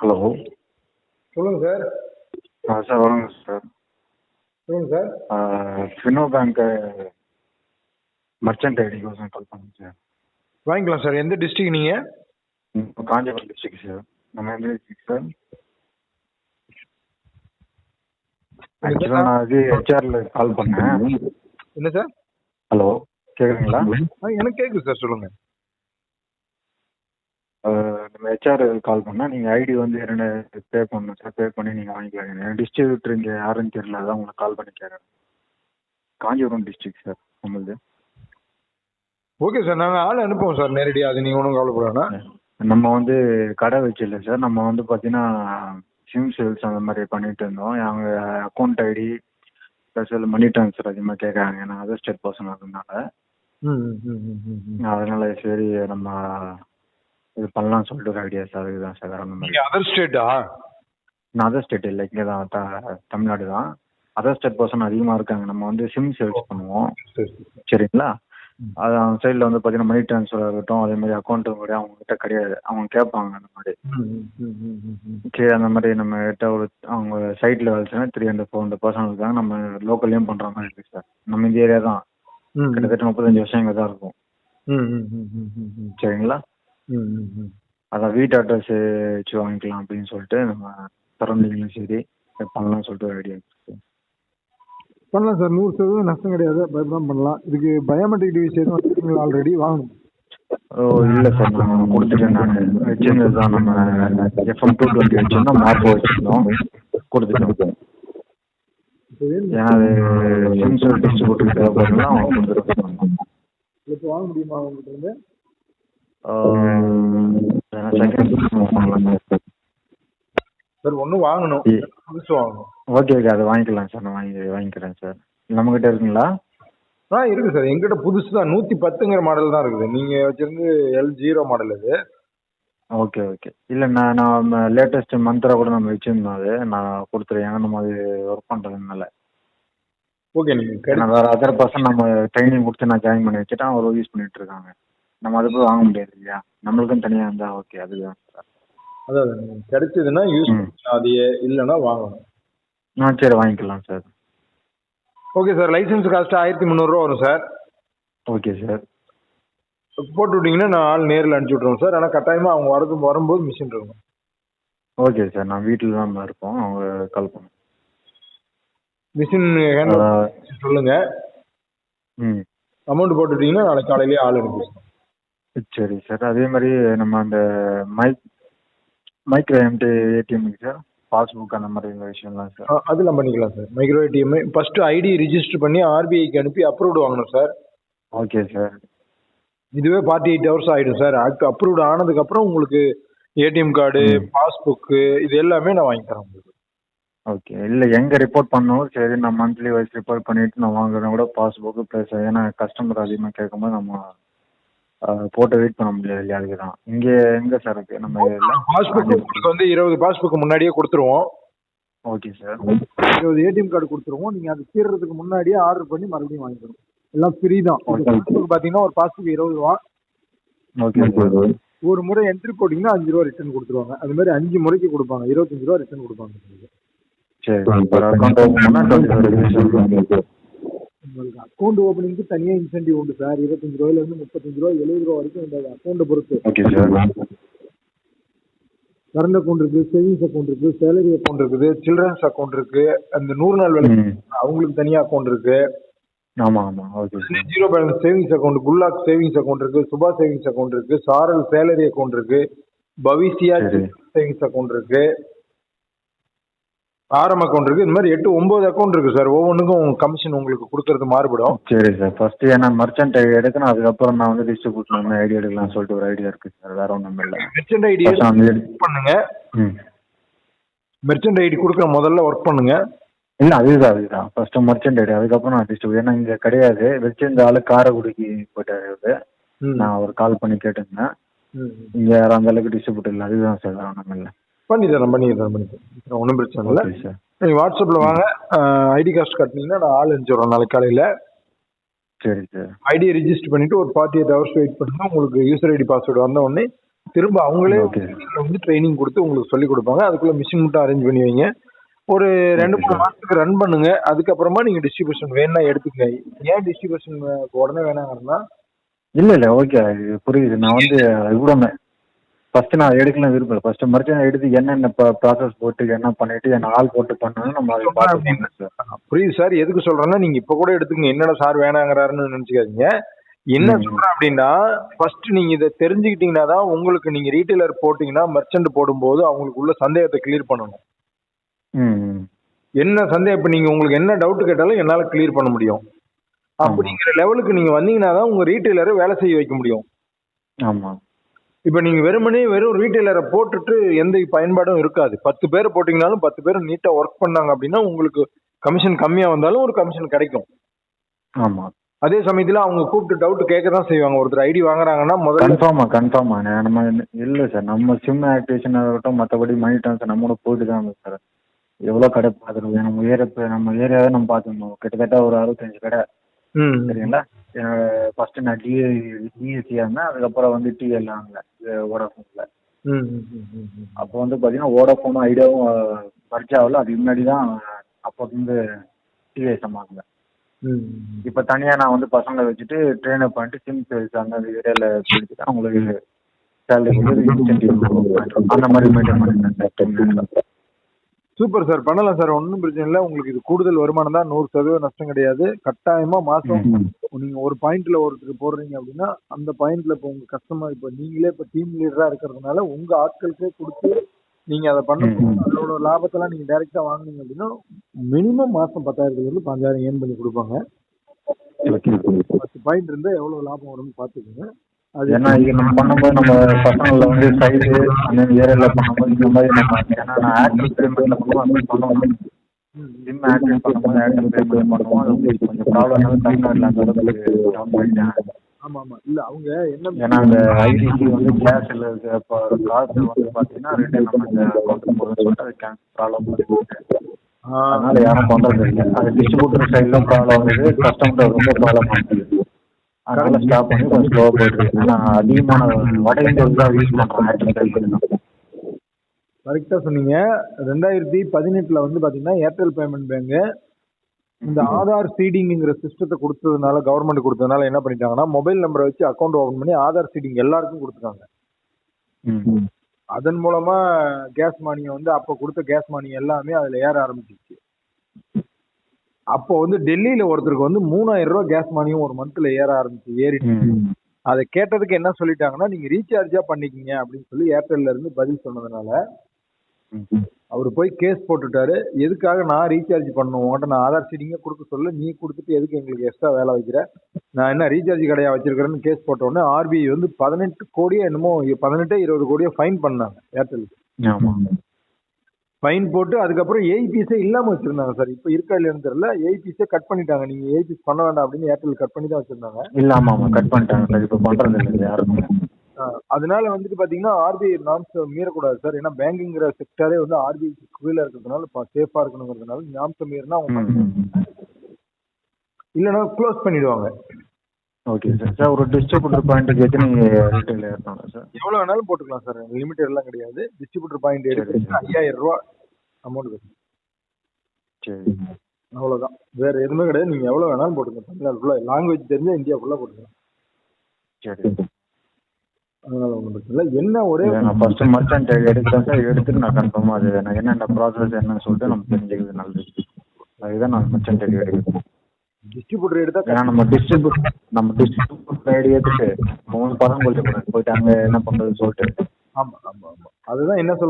Hello. சொல்லுங்க sir. ஆ sir வணக்கம் சார். சொல்லுங்க சார். ஃபினோ பேங்க்கு மர்ச்சன்ட் ஐடி கோசம் கால் பண்ணுங்க சார். வாங்கிக்கலாம் சார். எந்த டிஸ்ட்ரிக்ட் நீங்க? இப்போ காஞ்சிபுரம் டிஸ்ட்ரிக்ட் சார். நம்ம எந்த டிஸ்ட்ரிக்ட் சார்? ஆக்சுவலாக நான் இது ஹெச்ஆரில் கால் பண்ணேன். என்ன சார்? ஹலோ கேட்குறீங்களா ஆ எனக்கு கேட்குது சார். சொல்லுங்க. நம்ம ஹெச்ஆர் கால் பண்ணால் நீங்கள் ஐடி வந்து இரண்டு பே பண்ணணும் சார் பே பண்ணி நீங்கள் வாங்கிக்கலாம். என் டிஸ்ட்ரிபியூட்டர் இங்கே யாருன்னு தெரியல. அதான் உங்களை கால் பண்ணி கேட்குறேன் காஞ்சிபுரம் டிஸ்ட்ரிக்ட் சார் நம்மளுது. ஓகே சார் நாங்கள் ஆள் அனுப்புவோம் சார் நேரடியாக அது நீங்கள் ஒன்றும் கவலைப்பட வேணாம் நம்ம வந்து கடை வச்சில்ல சார் நம்ம வந்து பார்த்தீங்கன்னா சிம் சேல்ஸ் அந்த மாதிரி பண்ணிட்டு இருந்தோம். அவங்க account ID plus money transfer அதிகமாக கேட்குறாங்க. நான் அதர் ஸ்டேட் பர்சன் ம். அதனால சரி நம்ம இது பண்ணலாம்னு சொல்லிட்டு ஒரு ஐடியா சார் அதுதான் சார் வேற ஒன்றும் நீங்க அதர் ஸ்டேட்டா நான் அதர் ஸ்டேட் இல்லை. இங்கே தான் த- தமிழ்நாடு தான். அதர் ஸ்டேட் பர்சன் அதிகமாக இருக்காங்க. நம்ம வந்து சிம் சேல்ஸ் பண்ணுவோம். சரி சரிங்களா. அது அவங்க சைடில் வந்து பார்த்தீங்கன்னா மணி ட்ரான்ஸ்ஃபர் இருக்கட்டும் அதே மாதிரி அக்கௌண்ட்டு கூட அவங்ககிட்ட கிடையாது. அவங்க கேட்பாங்க அந்த மாதிரி. சரி அந்த மாதிரி நம்ம கிட்ட ஒரு அவங்க சைட்டில் வேலைச்சுன்னா three hundred four hundred percent இருக்காங்க. நம்ம லோக்கல்லையும் பண்ணுற மாதிரி இருக்குது சார் நம்ம இந்த ஏரியா தான். கிட்டத்தட்ட முப்பத்தஞ்சு வருஷம் இங்கே தான் இருக்கும். சரிங்களா. அதான் வீட்டு அட்ரஸ் வச்சு வாங்கிக்கலாம் அப்படின்னு சொல்லிட்டு நம்ம சரௌண்டிங்லையும் சரி பண்ணலாம்னு சொல்லிட்டு ஒரு ஐடியா பண்ணலாம் சார். நூறு சதவீதம் நஷ்டம் கிடையாது. பயப்படாம பண்ணலாம். இதுக்கு பயோமெட்ரிக் டிவைஸ் எதுவும் வச்சுருக்கீங்களா ஆல்ரெடி வாங்கணும் ஓ இல்லை சார். நான் கொடுத்துட்டேன் நான். வச்சிருந்தது தான் நம்ம எஃப்எம் டூ டுவெண்ட்டி வச்சிருந்தோம். மார்க்கோ வச்சிருந்தோம். கொடுத்துட்டோம். ஏன்னா அது டிஸ்ட்ரிபியூட்டர் தேவைப்படுறதுலாம் அவங்க கொடுத்துருக்கோம் இப்போ வாங்க முடியுமா செகண்ட் சார் ஒன்று வாங்கணும். புதுசு வாங்கணும். ஓகே ஓகே அது வாங்கிக்கலாம் சார். நான் வாங்கி வாங்கிக்கிறேன் சார். நம்மக்கிட்ட இருக்குங்களா? ஆ இருக்கு சார். எங்கிட்ட புதுசு தான். நூற்றி பத்துங்கிற மாடல் தான் இருக்குது. நீங்கள் வச்சிருந்து எல் ஜீரோ மாடல் இது. ஓகே ஓகே இல்லை நான் நான் லேட்டஸ்ட் மந்த்ரா கூட நம்ம வச்சுருந்தோம் அது. நான் கொடுத்துருவேன் ஏன்னா நம்ம அது ஒர்க் பண்ணுறதுனால ஓகே நீங்கள் வேறு அதர் பர்சன் நம்ம ட்ரைனிங் கொடுத்து நான் ஜாயின் பண்ணி வச்சுட்டேன் அவர் யூஸ் பண்ணிட்டு இருக்காங்க. நம்ம அதை போய் வாங்க முடியாது இல்லையா? நம்மளுக்கும் தனியாக இருந்தால் ஓகே அதுதான். சார் அதாவது கிடைச்சதுன்னா யூஸ் ம். அது இல்லைன்னா வாங்கணும் ஆ சரி வாங்கிக்கலாம் sir. Okay sir license cost ஆயிரத்தி முந்நூறுரூவா வரும் சார் ஓகே சார் போட்டு விட்டீங்கன்னா நான் ஆள் நேரில் அனுப்பிச்சி விட்ருவோம் சார் ஆனால் கட்டாயமாக அவங்க வரது வரும்போது மிஷின் இருக்கணும் ஓகே சார் நான் வீட்டில் தான் இருப்போம். அவங்க கால் பண்ணுங்க மிஷின் ஹேண்ட் சொல்லுங்க. ம். அமௌண்ட் போட்டு விட்டீங்கன்னா நாளைக்கு காலையிலேயே ஆள் அனுப்பிடுவோம். சரி சார். அதே மாதிரி நம்ம அந்த mike micro MT ATM sir. Passbook அந்த மாதிரி இந்த விஷயம்லாம் சார். ஆ, அதெல்லாம் பண்ணிக்கலாம் sir. Micro ATM first ID register பண்ணி ஆர்பிஐக்கு அனுப்பி அப்ரூவ்டு வாங்கணும் சார். Okay sir. இதுவே ஃபார்ட்டி எயிட் ஹவர்ஸ் ஆகிடும் சார். அப்ரூவ்டு ஆனதுக்கப்புறம் உங்களுக்கு ஏடிஎம் கார்டு. பாஸ்புக்கு இது எல்லாமே நான் வாங்கி தரேன் உங்களுக்கு. ஓகே இல்லை எங்கே ரிப்போர்ட் பண்ணணும்? சரி நான் மந்த்லி வைஸ் ரிப்போர்ட் பண்ணிவிட்டு நான் வாங்குறேன் கூட பாஸ்புக்கு ப்ளஸ் ஏன்னா கஸ்டமர் அதிகமாக கேட்கும்போது நம்ம போட்டு வெயிட் பண்ண முடியாது இல்லையா அதுக்கு தான் இங்கே எங்கே சார் இருக்குது நம்ம பாஸ்புக் உங்களுக்கு வந்து இருபது பாஸ்புக் முன்னாடியே கொடுத்துருவோம். ஓகே சார் இருபது ஏடிஎம் கார்டு கொடுத்துருவோம். நீங்கள் அது தீர்றதுக்கு முன்னாடியே ஆர்டர் பண்ணி மறுபடியும் வாங்கிக்கணும். எல்லாம் ஃப்ரீ தான். பாஸ்புக் பார்த்தீங்கன்னா ஒரு பாஸ்புக் இருபது ரூபா. ஓகே சார் ஒரு முறை என்ட்ரி போட்டிங்கன்னா அஞ்சு ரூபா ரிட்டர்ன் கொடுத்துருவாங்க. அது மாதிரி அஞ்சு முறைக்கு கொடுப்பாங்க. இருபத்தஞ்சு ரூபா ரிட்டர்ன் கொடுப்பாங்க. சரி. உங்களுக்கு அக்கௌண்ட் ஓப்பனிங்க்கு தனியாக இன்சென்டிவ் உண்டு சார் இருபத்தஞ்சு ரூபாயிலேருந்து முப்பத்தஞ்சு ரூபா எழுபது ரூபா வரைக்கும் இந்த அக்கௌண்ட்டை பொறுத்து. கரண்ட் அக்கௌண்ட் இருக்குது சேவிங்ஸ் அக்கௌண்ட் இருக்குது சேலரி அக்கௌண்ட் இருக்குது சில்ட்ரன்ஸ் அக்கௌண்ட் இருக்குது அந்த நூறு நாள் வேலை அவங்களுக்கு தனியாக அக்கௌண்ட் இருக்குது ஆமாம் ஆமாம் okay zero balance savings account குல்லாக் savings account இருக்கு சுபா சேவிங்ஸ் அக்கௌண்ட் இருக்கு சாரல் சேலரி அக்கௌண்ட் இருக்கு பவிசியா. சேவிங்ஸ் அக்கௌண்ட் இருக்கு. ஆர்எம் அக்கௌண்ட் இருக்கு. இந்த மாதிரி எட்டு ஒன்பது அக்கௌண்ட் இருக்கு சார். ஒவ்வொன்றுக்கும் கமிஷன் உங்களுக்கு கொடுக்கறது மாறுபடும். சரி சார். ஃபர்ஸ்ட் ஏன்னா மர்ச்சன்ட் ஐடி எடுக்கணும். அதுக்கப்புறம் நான் வந்து டிஸ்ட்ரிபியூட் நம்ம ஐடி எடுக்கலாம்னு சொல்லிட்டு ஒரு ஐடியா இருக்கு சார். வேற ஒன்றும் இல்லை. மெர்ச்சன்ட் ஐடி பண்ணுங்க. மெர்ச்சன்ட் ஐடி கொடுக்குற முதல்ல ஒர்க் பண்ணுங்க. இல்லை அதுதான் அதுதான். First merchant ID. அதுக்கப்புறம் நான் டிஸ்ட்ரிபியூட் ஏன்னா இங்கே கிடையாது. வச்சிருந்த ஆளு காரைக்குடிக்கு போயிட்டாரு. நான் அவர் கால் பண்ணி கேட்டிருந்தேன். இங்கே அந்த அளவுக்கு டிஸ்ட்ரிபியூட் இல்லை. அதுதான் சார். வேற ஒன்றும் இல்லை. பண்ணி தரேன் பண்ணி தரேன் பண்ணி தரேன் ஒன்றும் பிரச்சனை இல்லை. சார் நீங்கள் வாட்ஸ்அப்பில் வாங்க. ஐடி காஸ்ட் கட்டினீங்கன்னா நான் ஆள் அனுப்பிச்சிடுறோம் நாளைக்கு காலையில். சரி சார் ஐடியை ரிஜிஸ்டர் பண்ணிட்டு ஒரு ஃபார்ட்டி எயிட் ஹவர்ஸ் வெயிட் பண்ணுங்க. உங்களுக்கு யூசர் ஐடி பாஸ்வேர்டு வந்த உடனே திரும்ப அவங்களே வந்து ட்ரைனிங் கொடுத்து உங்களுக்கு சொல்லி கொடுப்பாங்க. அதுக்குள்ள மிஷின் மட்டும் அரேஞ்ச் பண்ணி வைங்க. ஒரு ரெண்டு மூணு மாசத்துக்கு ரன் பண்ணுங்க. அதுக்கப்புறமா நீங்க டிஸ்ட்ரிபியூஷன் வேணா எடுத்துக்கங்க. ஏன் டிஸ்ட்ரிபியூஷன் உடனே வேணாங்கன்னா இல்ல இல்ல ஓகே புரியுது. நான் வந்து இவ்வளோ ஃபர்ஸ்ட் நான் எடுக்கலாம் விரும்பல. ஃபர்ஸ்ட் மறுபடியும் எடுத்து என்னென்ன ப்ராசஸ் போட்டு என்ன பண்ணிட்டு என்ன ஆள் போட்டு பண்ணணும் நம்ம அதை பார்த்து சார் புரியுது சார் எதுக்கு சொல்றேன்னா நீங்க இப்ப கூட எடுத்துக்கங்க. என்னடா சார் வேணாங்கிறாருன்னு நினைச்சுக்காதீங்க. என்ன. சொல்றேன் அப்படின்னா ஃபர்ஸ்ட் நீங்க இதை தெரிஞ்சுக்கிட்டீங்கன்னா தான் உங்களுக்கு நீங்க ரீட்டைலர் போட்டீங்கன்னா மெர்ச்சன்ட் போடும்போது அவங்களுக்கு உள்ள சந்தேகத்தை கிளியர் பண்ணணும். என்ன சந்தேகம்? இப்ப நீங்க உங்களுக்கு என்ன டவுட் கேட்டாலும் என்னால கிளியர் பண்ண முடியும். அப்படிங்கிற லெவலுக்கு நீங்க வந்தீங்கன்னா தான் உங்க ரீட்டைலரை வேலை செய்ய வைக்க முடியும். ஆமா. இப்ப நீங்க வெறுமனே வெறும் ரீட்டைலரை போட்டுட்டு எந்த பயன்பாடும் இருக்காது. பத்து பேர் போட்டீங்கனாலும் பத்து பேர் நீட்டா ஒர்க் பண்ணாங்க அப்படின்னா உங்களுக்கு கமிஷன் கம்மியா வந்தாலும் ஒரு கமிஷன் கிடைக்கும். ஆமா. அதே சமயத்துல அவங்க கூப்பிட்டு டவுட் கேட்க தான் செய்வாங்க. ஒருத்தர் ஐடி வாங்குறாங்கன்னா முதல்ல கன்ஃபார்மா கன்ஃபார்மா நம்ம இல்ல சார் நம்ம சிம் ஆக்டிவேஷன் ஆகட்டும் மற்றபடி மணி ட்ரான்ஸ்ஃபர் நம்மளோட போயிட்டு தான் சார் எவ்வளோ கடை பார்த்துருக்கோம் நம்ம ஏரியா நம்ம ஏரியாவே நம்ம பார்த்துருந்தோம் கிட்டத்தட்ட ஒரு அறுபத்தஞ்சு கடை. ம். ஃபர்ஸ்ட் நான் டிஏ டிஎஸ்சியாக இருந்தேன் அதுக்கப்புறம் வந்து டிஎல் ஆகல ஓடாஃபோனில். அப்போ வந்து பார்த்தீங்கன்னா ஓடாஃபோனும் ஐடியாவும் மர்ஜ் ஆகல. அதுக்கு முன்னாடி தான் அப்போ வந்து டிஎஸ்எம் ம். இப்போ தனியாக நான் வந்து பசங்களை வச்சுட்டு ட்ரெயின் அப் பண்ணிட்டு சிம் சேல்ஸ் அந்த ஏரியாவில் பிடிச்சிட்டு அவங்களுக்கு சேலரி கொடுத்து இன்சென்டிவ் அந்த மாதிரி மெயின்டைன் பண்ணிருந்தேன் சூப்பர் சார். பண்ணலாம் சார். ஒன்றும் பிரச்சனை இல்லை. உங்களுக்கு இது கூடுதல் வருமானம் தான். நூறு சதவீதம் நஷ்டம் கிடையாது. கட்டாயமா மாசம் நீங்க ஒரு பாயிண்ட்ல ஒருத்தருக்கு போடுறீங்க அப்படின்னா அந்த பாயிண்ட்ல இப்போ உங்க கஸ்டமர் இப்போ நீங்களே இப்போ டீம் லீடரா இருக்கிறதுனால உங்க ஆட்களுக்கே கொடுத்து நீங்க அதை ம். அதோட லாபத்தெல்லாம் நீங்க டைரக்டா வாங்குனீங்க அப்படின்னா மினிமம் மாசம் பத்தாயிரத்துல இருந்து பாஞ்சாயிரம் ஏர்ன் பண்ணி கொடுப்பாங்க. பத்து பாயிண்ட் இருந்தா எவ்வளவு லாபம் வரும்னு பாத்துக்கோங்க ஏன்னா இது நம்ம பண்ணும்போது நம்ம பசங்கள வந்து சைடு அந்த ஏரியால பண்ணும்போது இந்த மாதிரி நம்ம ஏன்னா நான் ஆக்டர் பண்ணுவோம் அந்த மாதிரி பண்ணுவோம். ம், சிம் ஆக்டிவ் பண்ணும்போது ஆக்டர் பேமெண்ட் பண்ணுவோம். அது வந்து கொஞ்சம் ப்ராப்ளம் தமிழ்நாட்டில் அந்த அளவுக்கு டவுன் பண்ணிட்டேன் ஆமா ஆமா இல்ல அவங்க என்ன ஏன்னா அந்த ஐடிசி வந்து இருக்க இப்போ காசு வந்து பார்த்தீங்கன்னா ரிட்டர்ன் அக்கௌண்ட் சொல்லிட்டு அது கேன்சல் ப்ராப்ளம் ஆ, அதனால யாரும் பண்றது இல்லை. அது டிஸ்ட்ரிபியூட்டர் சைட்ல ப்ராப்ளம் வந்தது கஸ்டமர் ரொம்ப ப்ராப்ளம் ஆகுது. அதனால ஸ்டாப் பண்ணி கொஞ்சம் ஸ்லோவாக போயிட்டு இருக்கு. அதிகமான வட இந்தியாவுக்கு தான் யூஸ் பண்ணுறோம் ஆக்டிவ் சைக்கிள் கரெக்டா சொன்னீங்க. ரெண்டாயிரத்தி பதினெட்டுல வந்து பாத்தீங்கன்னா ஏர்டெல் பேமெண்ட் பேங்க் இந்த ஆதார் சீடிங்கிற சிஸ்டத்தை கொடுத்ததுனால கவர்மெண்ட் கொடுத்ததுனால என்ன பண்ணிட்டாங்கன்னா மொபைல் நம்பரை வச்சு அக்கௌண்ட் ஓபன் பண்ணி ஆதார் சீடிங் எல்லாருக்கும் கொடுத்துட்டாங்க. அதன் மூலமா கேஸ் மானியம் வந்து அப்போ கொடுத்த கேஸ் மானியம் எல்லாமே அதுல ஏற ஆரம்பிச்சிச்சு. அப்போ வந்து டெல்லியில ஒருத்தருக்கு வந்து மூணாயிரம் ரூபாய் கேஸ் மானியம் ஒரு மந்த்ல ஏற ஆரம்பிச்சு ஏறிட்டு அதை கேட்டதுக்கு என்ன சொல்லிட்டாங்கன்னா நீங்க ரீசார்ஜா பண்ணிக்கிங்க அப்படின்னு சொல்லி ஏர்டெல்ல இருந்து பதில் சொன்னதுனால அவர் போய் கேஸ் போட்டுட்டாரு. எதுக்காக நான் ரீசார்ஜ் பண்ணணும்? உன்கிட்ட நான் ஆதார் சீடிங்கே கொடுக்க சொல்ல நீ கொடுத்துட்டு எதுக்கு எங்களுக்கு எக்ஸ்ட்ரா வேலை வைக்கிற? நான் என்ன ரீசார்ஜ் கடையா வச்சிருக்கிறேன்னு கேஸ் போட்ட உடனே ஆர்பிஐ வந்து பதினெட்டு கோடியோ என்னமோ பதினெட்டு இருபது கோடியோ ஃபைன் பண்ணாங்க ஏர்டெலுக்கு ஃபைன் போட்டு அதுக்கப்புறம் ஏஐபிஎஸே இல்லாம வச்சிருந்தாங்க சார். இப்போ இருக்கா இல்லையான்னு தெரியல ஏஐபிஎஸே கட் பண்ணிட்டாங்க. நீங்க ஏஐபிஎஸ் பண்ண வேண்டாம் அப்படின்னு ஏர்டெல் கட் பண்ணி தான் வச்சிருந்தாங்க. இல்லை ஆமாம் ஆமாம் கட் பண்ணிட்டாங்க இப்போ பண்ணுறது இல்லை யாருமே. ஆஹ் அதனால வந்துட்டு பாத்தீங்கன்னா ஆர்பிஐ நார்ம்ஸ் மீறக்கூடாது சார். ஏன்னா பேங்கிங்கிற செக்டரே வந்து ஆர்பிஐ கீழே இருக்கிறதுனால சேஃபா இருக்கணுங்கிறதுனால நாம்ஸ் மீறினா அவங்க இல்லைன்னா க்ளோஸ் பண்ணிடுவாங்க. ஓகே சார் சார் ஒரு டிஸ்ட்ரிபியூட்டர் பாயிண்ட்டுக்கு எத்தனை ரீட்டைல் ஏற்றணும் சார்? எவ்வளவு வேணாலும் போட்டுக்கலாம் சார். லிமிடெட் எல்லாம் கிடையாது. டிஸ்ட்ரிபியூட்டர் பாயிண்ட் எடுத்து. ஐயாயிரம் ரூபா அமௌண்ட் வரும் சரி. அவ்வளவுதான். வேற எதுவுமே கிடையாது. நீங்க எவ்வளவு வேணாலும் போட்டுக்கலாம் தமிழ்நாடு ஃபுல்லா லாங்குவேஜ் தெரிஞ்சா இந்தியா ஃபுல்லா போட்டுக்கலாம். சரி. அதனால ஒன்றும் பிரச்சனை இல்லை. என்ன ஒரே நான் ஃபர்ஸ்ட் மர்ச்சன்ட் எடுக்கிறேன் சார் எடுத்துட்டு நான் கன்ஃபார்மாக அது எனக்கு என்னென்ன ப்ராசஸ் என்னன்னு சொல்லிட்டு நம்ம தெரிஞ்சுக்கிறது நல்லது. அதுதான் நான் மர்ச்சன்ட் ஐடி எடுக்கிறேன் டிஸ்ட்ரிபியூட்டர் எடுத்தா ஏன்னா நம்ம டிஸ்ட்ரிபியூட் நம்ம டிஸ்ட்ரிபியூட் ஐடி எடுத்துட்டு மூணு பதம் கொடுத்து போயிட்டு அங்கே என்ன பண்ணுறது சொல்லிட்டு. ஆமா ஆமா ஆமா. அதுதான் என்ன சொல்றேன்